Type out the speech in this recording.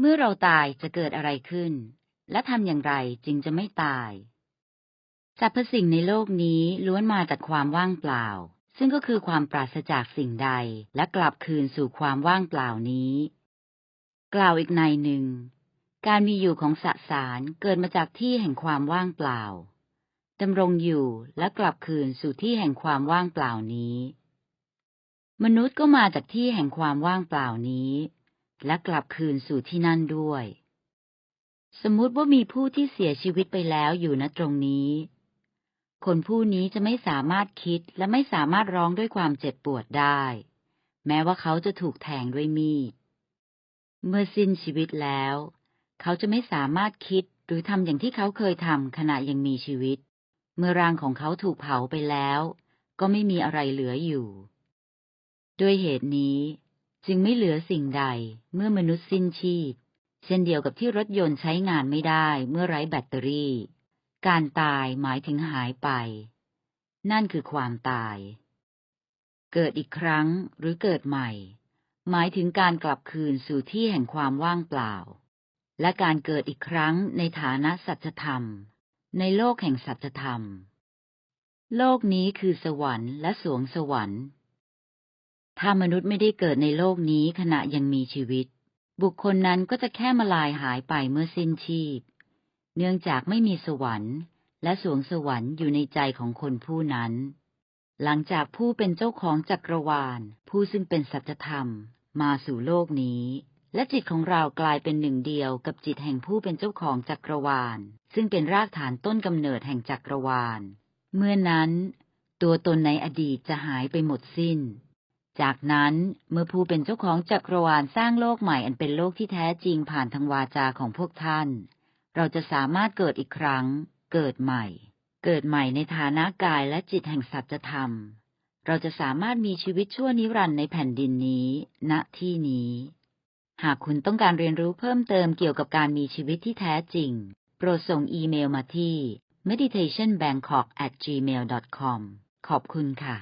เมื่อเราตายจะเกิดอะไรขึ้น และทำอย่างไรจึงจะไม่ตายสรรพสิ่งในโลกนี้ล้วนมาจากความว่างเปล่า ซึ่งก็คือความปราศจากสิ่งใดและกลับคืนสู่ความว่างเปล่านี้ กล่าวอีกในหนึ่ง การมีอยู่ของสสารเกิดมาจากที่แห่งความว่างเปล่าดำรงอยู่และกลับคืนสู่ที่แห่งความว่างเปล่านี้ มนุษย์ก็มาจากที่แห่งความว่างเปล่านี้ และกลับคืนสู่ที่นั่นด้วย สมมุติว่ามีผู้ที่เสียชีวิตไปแล้วอยู่ณตรงนี้ คนผู้นี้จะไม่สามารถคิดและไม่สามารถร้องด้วยความเจ็บปวดได้ แม้ว่าเขาจะถูกแทงด้วยมีด เมื่อสิ้นชีวิตแล้ว เขาจะไม่สามารถคิดหรือทำอย่างที่เขาเคยทำขณะยังมีชีวิต เมื่อร่างของเขาถูกเผาไปแล้ว ก็ไม่มีอะไรเหลืออยู่ ด้วยเหตุนี้ จึงไม่เหลือสิ่งใดเมื่อมนุษย์สิ้นชีพ เช่นเดียวกับที่รถยนต์ใช้งานไม่ได้เมื่อไร้แบตเตอรี่ การตายหมายถึงหายไป นั่นคือความตาย เกิดอีกครั้งหรือเกิดใหม่ หมายถึงการกลับคืนสู่ที่แห่งความว่างเปล่า และการเกิดอีกครั้งในฐานะสัจธรรม ในโลกแห่งสัจธรรม โลกนี้คือสวรรค์และสวงสวรรค์ ถ้ามนุษย์ไม่ได้เกิดในโลกนี้ขณะยังมีชีวิต บุคคลนั้นก็จะแค่มาลายหายไปเมื่อสิ้นชีพ เนื่องจากไม่มีสวรรค์ และสวงสวรรค์อยู่ในใจของคนผู้นั้น หลังจากผู้เป็นเจ้าของจักรวาล ผู้ซึ่งเป็นสัจธรรม มาสู่โลกนี้ และจิตของเรากลายเป็นหนึ่งเดียวกับจิตแห่งผู้เป็นเจ้าของจักรวาล ซึ่งเป็นรากฐานต้นกำเนิดแห่งจักรวาล เมื่อนั้น ตัวตนในอดีตจะหายไปหมดสิ้น จากนั้นเมื่อผู้เป็นเจ้าของจักรวาลสร้างโลกใหม่อันเป็นโลกที่แท้จริงผ่านทางวาจาของพวกท่าน เราจะสามารถเกิดอีกครั้ง เกิดใหม่ เกิดใหม่ในฐานะกายและจิตแห่งสัจธรรม เราจะสามารถมีชีวิตชั่วนิรันดร์ในแผ่นดินนี้ ณที่นี้ หากคุณต้องการเรียนรู้เพิ่มเติมเกี่ยวกับการมีชีวิตที่แท้จริง โปรดส่งอีเมลมาที่ meditationbangkok@gmail.com ขอบคุณค่ะ